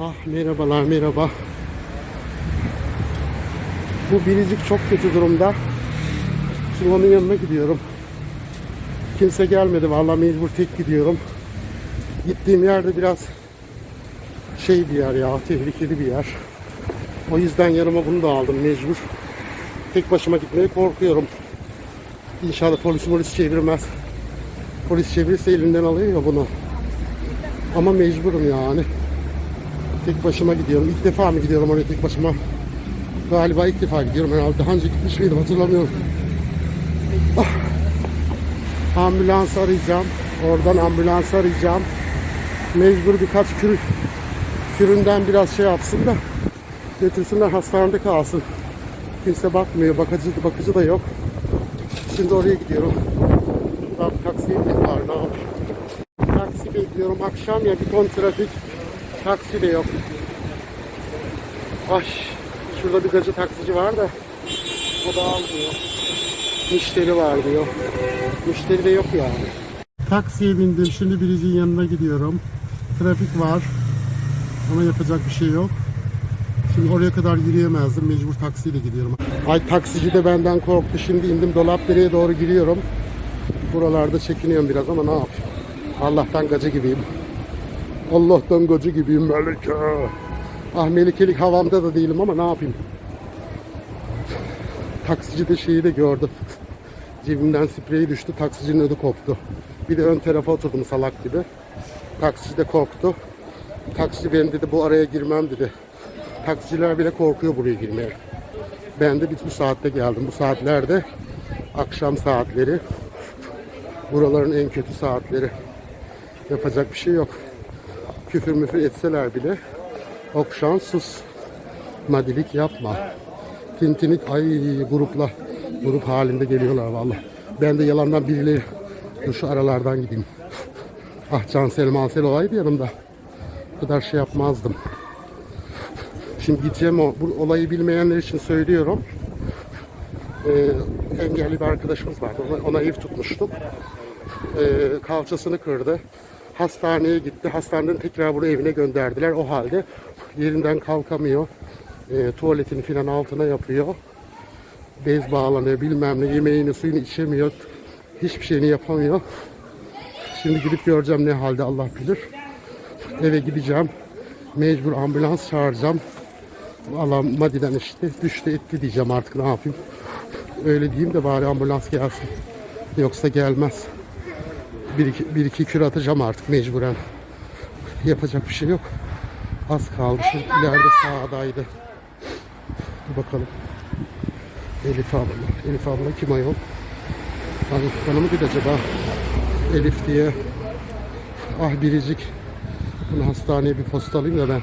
Ah merhabalar merhaba. Bu biricik çok kötü durumda. Şimdi onun yanına gidiyorum. Kimse gelmedi vallahi mecbur tek gidiyorum. Gittiğim yerde biraz şey bir yer ya tehlikeli bir yer. O yüzden yanıma bunu da aldım mecbur. Tek başıma gitmeye korkuyorum. İnşallah polis polis çevirmez. Polis çevirirse elinden alıyor ya bunu. Ama mecburum yani. Tek başıma gidiyorum. İlk defa mı gidiyorum oraya tek başıma? Galiba ilk defa gidiyorum herhalde. Daha önce gitmiş miydim hatırlamıyorum. Ah. Ambulans arayacağım. Oradan ambulans arayacağım. Mecbur birkaç kürü, küründen biraz şey yapsın da götürsünler hastanede kalsın. Kimse bakmıyor. Bakıcı, bakıcı da yok. Şimdi oraya gidiyorum. Taksiye mi var ne yapayım? Taksi bekliyorum. Akşam ya bir ton trafik. Taksi de yok. Ay şurada bir gacı taksici var da o da almıyor. Müşteri var diyor. Müşteri de yok yani. Taksiye bindim. Şimdi biricinin yanına gidiyorum. Trafik var. Ama yapacak bir şey yok. Şimdi oraya kadar yürüyemezdim. Mecbur taksiyle gidiyorum. Ay taksici de benden korktu. Şimdi indim Dolapdere'ye doğru giriyorum. Buralarda çekiniyorum biraz ama ne yapayım. Allah'tan gacı gibiyim. Allah'tan gacı gibiyim Melike. Ah melikelik havamda da değilim ama ne yapayım. Taksici de şeyi de gördüm. Cebimden spreyi düştü. Taksicinin ödü koptu. Bir de ön tarafa oturdum salak gibi. Taksici de korktu. Taksici benim dedi bu araya girmem dedi. Taksiciler bile korkuyor buraya girmeye. Ben de bu saatte geldim. Bu saatlerde akşam saatleri. Buraların en kötü saatleri. Yapacak bir şey yok. Küfür müfür etseler bile okşan sus. Madilik yapma. Tintinik ay grupla grup halinde geliyorlar vallahi. Ben de yalandan birileri dur şu aralardan gideyim. Ah Cansel Mansel olaydı yanımda. Bu kadar şey yapmazdım. Şimdi gideceğim o bu olayı bilmeyenler için söylüyorum. Ee, engelli bir arkadaşımız vardı. Ona, ona ev tutmuştuk. Ee, kalçasını kırdı. Hastaneye gitti. Hastaneden tekrar bunu evine gönderdiler. O halde yerinden kalkamıyor. Ee, tuvaletini filan altına yapıyor. Bez bağlanıyor bilmem ne. Yemeğini suyunu içemiyor. Hiçbir şeyini yapamıyor. Şimdi gidip göreceğim ne halde Allah bilir. Eve gideceğim. Mecbur ambulans çağıracağım. Valla Madi'den işte düştü etti diyeceğim artık ne yapayım. Öyle diyeyim de bari ambulans gelsin. Yoksa gelmez. Bir iki, bir iki kür atacağım artık mecburen. Yapacak bir şey yok. Az kaldı. Şu ileride sağdaydı. Dur bakalım. Elif abla. Elif abla kim ayol? Hangi kanımı bir acaba? Elif diye. Ah biricik. Bunu hastaneye bir postalayayım da ben.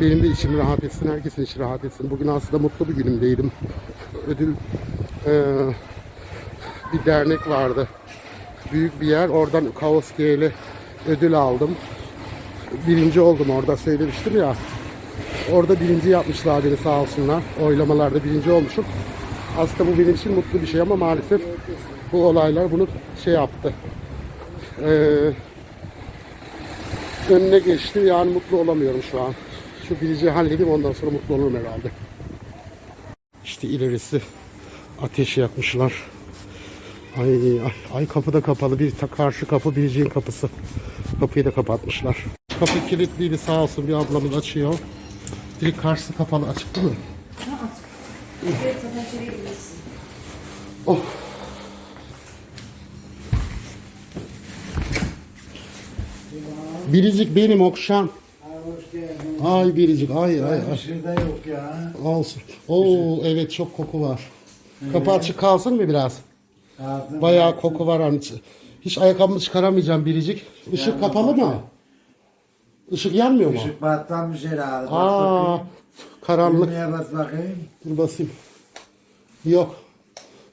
Benim de içim rahat etsin, herkesin içi rahat etsin. Bugün aslında mutlu bir günümdeydim. Ödül eee, bir dernek vardı. Büyük bir yer. Oradan Kaoskiye ile ödül aldım. Birinci oldum orada söylemiştim ya. Orada birinci yapmışlar beni sağ olsunlar. Oylamalarda birinci olmuşum. Aslında bu benim için mutlu bir şey ama maalesef bu olaylar bunu şey yaptı. Eee önüne geçti. Yani mutlu olamıyorum şu an. Şu birici halledeyim ondan sonra mutlu olurum herhalde. İşte ilerisi ateş yakmışlar. Ay, ay, ay kapı da kapalı. Bir ta karşı kapı biriciğin kapısı. Kapıyı da kapatmışlar. Kapı kilitliydi sağ olsun bir ablamız açıyor. Direkt karşısı kapalı açık değil mi? Oh. Biricik benim okşam. Ay biricik ay ay ay. Şurada yok ya. Olsun. Oo evet çok koku var. Kapı açık kalsın mı biraz? Bayağı koku var hani. Hiç ayakkabımı çıkaramayacağım biricik. Işık kapalı mı? Işık yanmıyor mu? Işık patlamış herhalde. Bak Aa karanlık. Düğmeye bas bakayım. Dur basayım. Yok.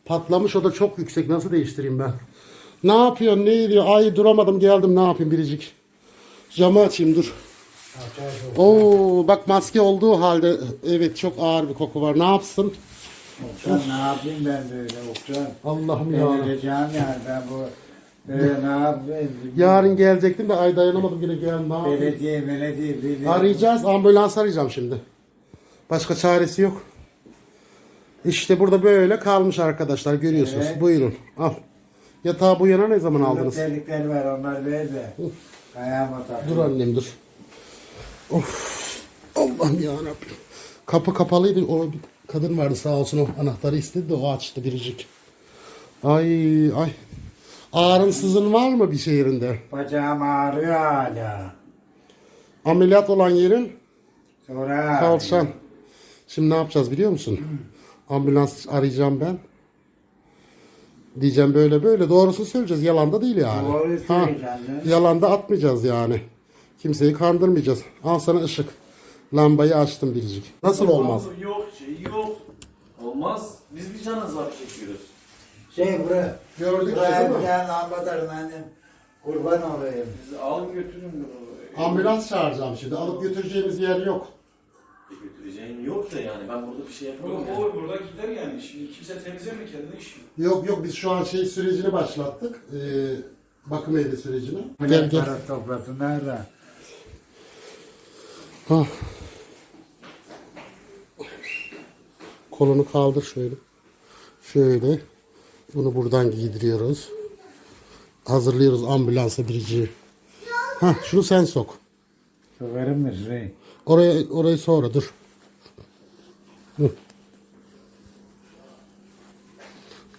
Patlamış o da çok yüksek. Nasıl değiştireyim ben? Ne yapıyorsun? Ne ediyor? Ay duramadım geldim. Ne yapayım biricik? Camı açayım dur. Oo bak maske olduğu halde evet çok ağır bir koku var. Ne yapsın? Okşan ne yapayım ben böyle Okşan. Allah'ım Ben ya. öleceğim yani ben bu Ee, ne yapayım? Yarın gelecektim de ay dayanamadım yine gel ne yapayım. Belediye, belediye, belediye. Arayacağız ambulans arayacağım şimdi. Başka çaresi yok. İşte burada böyle kalmış arkadaşlar görüyorsunuz. Evet. Buyurun al. Yatağı bu yana ne zaman Aldınız. aldınız? Delikler var onlar ver de. Ayağıma tak. Dur annem dur. Of. Allah'ım ya Rabbim. Kapı kapalıydı. O kadın vardı sağ olsun o anahtarı istedi de o açtı biricik. Ay ay. Ağrın sızın var mı bir şehrinde? Bacağım ağrıyor hala. Ameliyat olan yerin Sonra kalçan. Şimdi ne yapacağız biliyor musun? Ambulans arayacağım ben. Diyeceğim böyle böyle doğrusunu söyleyeceğiz. Yalan da değil yani. Doğru canım. yalan da atmayacağız yani. Kimseyi kandırmayacağız. Al sana ışık. Lambayı açtım biricik. Nasıl olmaz? Yok şey yok. Olmaz. Biz bir can azabı çekiyoruz. Şey bura. Gördük Buraya değil bir mi? tane lambadarın annem. Kurban olayım. Bizi al götürün bunu. Ambulans çağıracağım şimdi. Alıp götüreceğimiz yer yok. E, Götüreceğin yok da yani ben burada bir şey yapamam. Oğlum yani. burada gider yani. Şimdi kimse temizlemiyor kendine iş yok. Yok yok biz şu an şey sürecini başlattık. Ee, bakım evi sürecini. Gel Gel gel. Toplasınlar da. Ah. Kolunu kaldır şöyle. Şöyle. Bunu buradan giydiriyoruz. Hazırlıyoruz ambulansa biriciyi. Ha şunu sen sok. Sokarım mı şey? Oraya orayı sonra dur. Hı.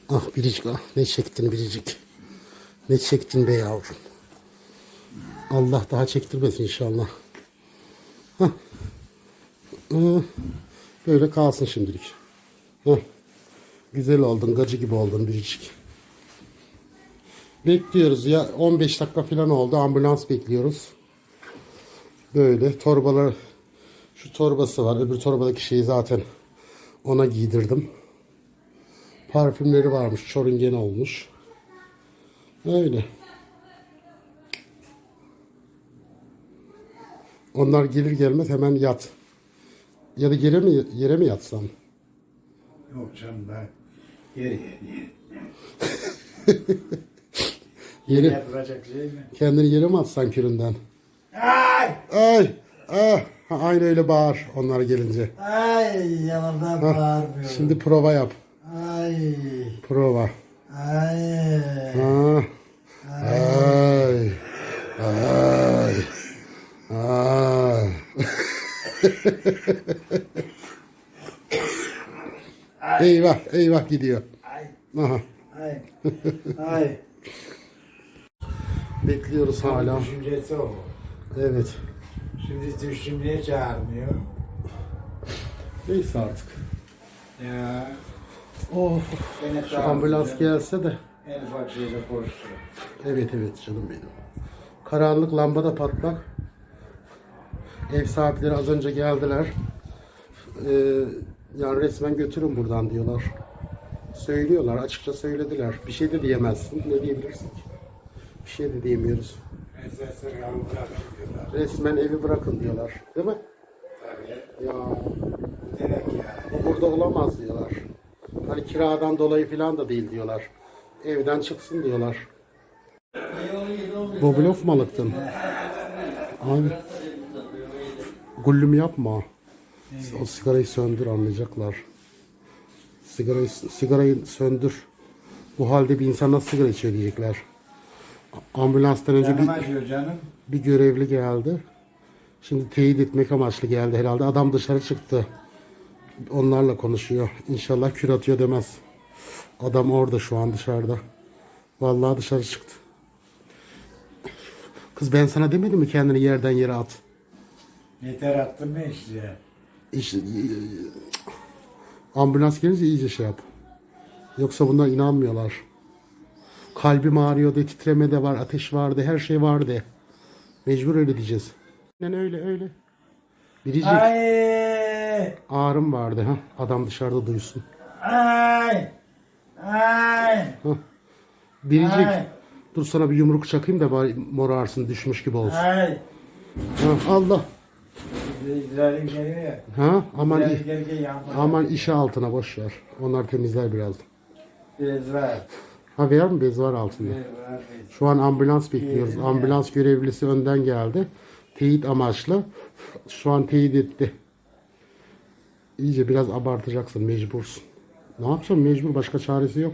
Ah biricik ah ne çektin biricik. Ne çektin be yavrum. Allah daha çektirmesin inşallah. Hah. Böyle kalsın şimdilik. Hah. Güzel oldun, gacı gibi oldun biricik. Bekliyoruz ya 15 dakika falan oldu ambulans bekliyoruz. Böyle torbalar şu torbası var. Öbür torbadaki şeyi zaten ona giydirdim. Parfümleri varmış. Çorungen olmuş. Öyle. Onlar gelir gelmez hemen yat. Ya da yere mi, yere mi yatsam? Yok canım ben. Yer yer yer. Yapılacak şey mi? kendini yere mi atsan küründen? Ay! Ay! Ah! Ha, aynı öyle bağır onlar gelince. Ay! Yanımdan Ha, bağırmıyor. Şimdi prova yap. Ay! Prova. Ay! Ha. Ay. Ay. Ay. eyvah, eyvah gidiyor. Ay! Aha. Ay! Ay! Bekliyoruz hala. Düşüncesi o. Evet. Şimdi düşünmeye çağırmıyor. Neyse artık. Ya. Oh, Gene şu ambulans gelse de. En ufak şeyde konuştu. Evet evet canım benim. Karanlık lamba da patlak. Ev sahipleri az önce geldiler. Ee, yani resmen götürün buradan diyorlar. Söylüyorlar açıkça söylediler. Bir şey de diyemezsin. Ne diyebilirsin ki? Bir şey de diyemiyoruz. Resmen evi bırakın diyorlar. Değil mi? Tabii. Ya bu burada olamaz diyorlar. Hani kiradan dolayı falan da değil diyorlar. Evden çıksın diyorlar. Boblof mu alıktın? Abi. Gullüm yapma. O sigarayı söndür anlayacaklar. Sigarayı, sigarayı söndür. Bu halde bir insan nasıl sigara içiyor diyecekler. Ambulanstan önce Canım bir, canım. bir görevli geldi. Şimdi teyit etmek amaçlı geldi herhalde. Adam dışarı çıktı. Onlarla konuşuyor. İnşallah kür atıyor demez. Adam orada şu an dışarıda. Vallahi dışarı çıktı. Kız ben sana demedim mi kendini yerden yere at? Yeter attın mı işte? İşte, ambulans gelince iyice şey yap. Yoksa bunlar inanmıyorlar. Kalbim ağrıyor de, titreme de var, ateş vardı, her şey vardı. Mecbur öyle diyeceğiz. Yani öyle öyle. Biricik Ay! ağrım vardı ha. Adam dışarıda duysun. Ay! Ay! Biricik Ay! dur sana bir yumruk çakayım da bari morarsın düşmüş gibi olsun. Ay! Ha, Allah. İzlerim geliyor. Ha aman İzlerim geliyor yağmur. aman işe altına boş ver. Onlar temizler birazdan. Biraz var. Ha ver mi bez var altında? Şu an ambulans bekliyoruz. Ambulans görevlisi önden geldi. Teyit amaçlı. Şu an teyit etti. İyice biraz abartacaksın mecbursun. Ne yapacağım mecbur başka çaresi yok.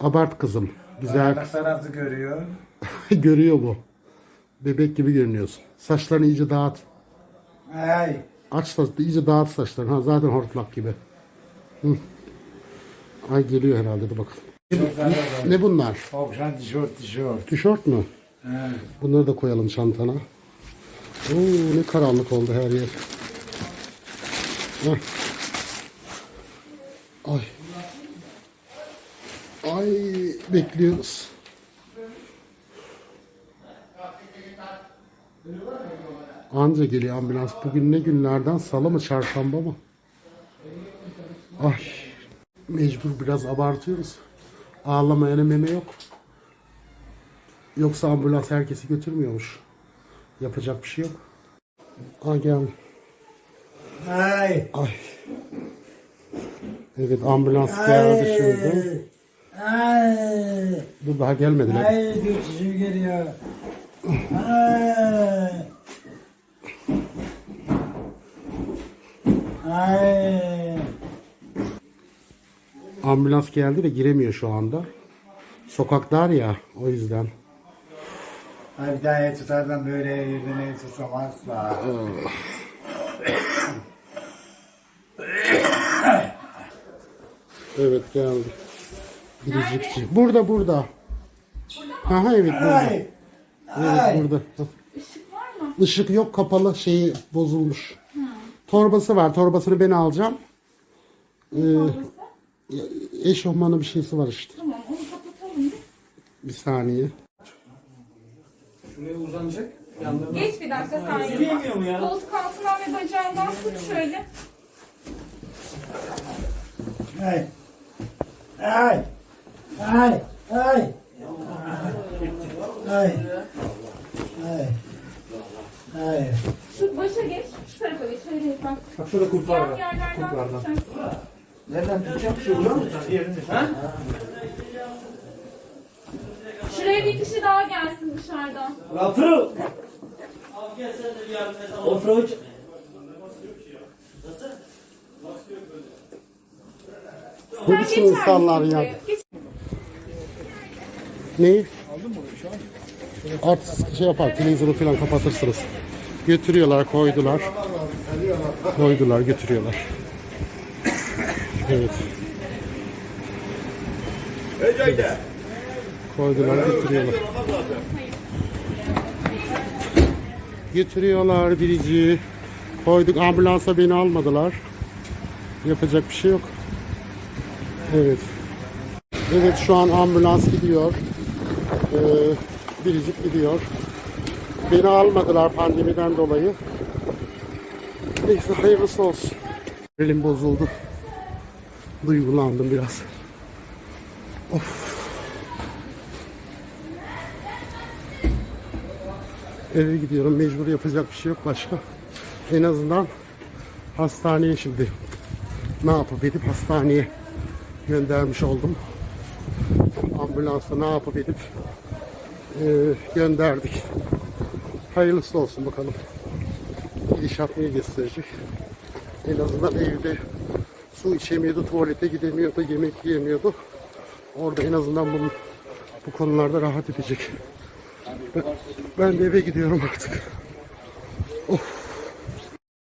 Abart kızım. Güzel Nasıl nasıl görüyor? görüyor bu. Bebek gibi görünüyorsun. Saçlarını iyice dağıt. Ay. Aç saç, iyice dağıt saçlarını. Ha, zaten hortlak gibi. Hı. Ay geliyor herhalde de var. Ne bunlar? Okşan tişört tişört. Tişört mü? He. Bunları da koyalım çantana. Oo, ne karanlık oldu her yer. Heh. Ay. Ay bekliyoruz. Anca geliyor ambulans. Bugün ne günlerden? Salı mı çarşamba mı? Ay. Mecbur biraz abartıyoruz. Ağlamayana meme yok. Yoksa ambulans herkesi götürmüyormuş. Yapacak bir şey yok. Ay gel. Ay. Ay. Evet ambulans geldi şimdi. Ay. Dur daha gelmediler. Ay geliyor. Ay. Ay. Ambulans geldi de giremiyor şu anda. Sokak dar ya o yüzden. Ay bir daha el böyle yerden el tutsam asla. Evet geldi. Biricikçi. Burada burada. Aha evet burada. Ay. Evet burada. Işık var mı? Işık yok kapalı şeyi bozulmuş. Torbası var. Torbasını ben alacağım. Ee, Torbası. eşofmanı bir şeysi var işte. Tamam onu kapatalım. Bir saniye. Şuraya uzanacak. Yanlarına. Geç bir dakika sen Yürüyemiyor mu ya? Koltuk altından ve bacağından tut şöyle. Ay. Ay. Ay. Ay. Ay. Ay. Ay. Şu başa geç. Şu tarafa geç. Şöyle bak. Bak şurada kulplar Yan var. yerlerden tutacaksın. Nereden tutacağım? Şuradan mı? Yerinde. Ha? Şuraya bir kişi daha gelsin dışarıdan. Rafı! Otur. Ne Sen biçim geçer insanlar misin ya? buraya? Geç. Neyi? Artık şey yapar, televizyonu falan kapatırsınız. Götürüyorlar, koydular. Koydular, götürüyorlar. Evet. Koydular, götürüyorlar. Götürüyorlar birici. Koyduk ambulansa beni almadılar. Yapacak bir şey yok. Evet. Evet şu an ambulans gidiyor. Ee, biricik gidiyor. Beni almadılar pandemiden dolayı. Neyse hayırlısı olsun. Elim bozuldu. Duygulandım biraz. Of. Eve gidiyorum. Mecbur yapacak bir şey yok başka. En azından hastaneye şimdi ne yapıp edip hastaneye göndermiş oldum. Ambulansa ne yapıp edip e, gönderdik. Hayırlısı olsun bakalım. Gidişat neyi gösterecek. En azından evde su içemiyordu, tuvalete gidemiyordu, yemek yiyemiyordu. Orada en azından bunun, bu konularda rahat edecek. Ben, ben de eve gidiyorum artık.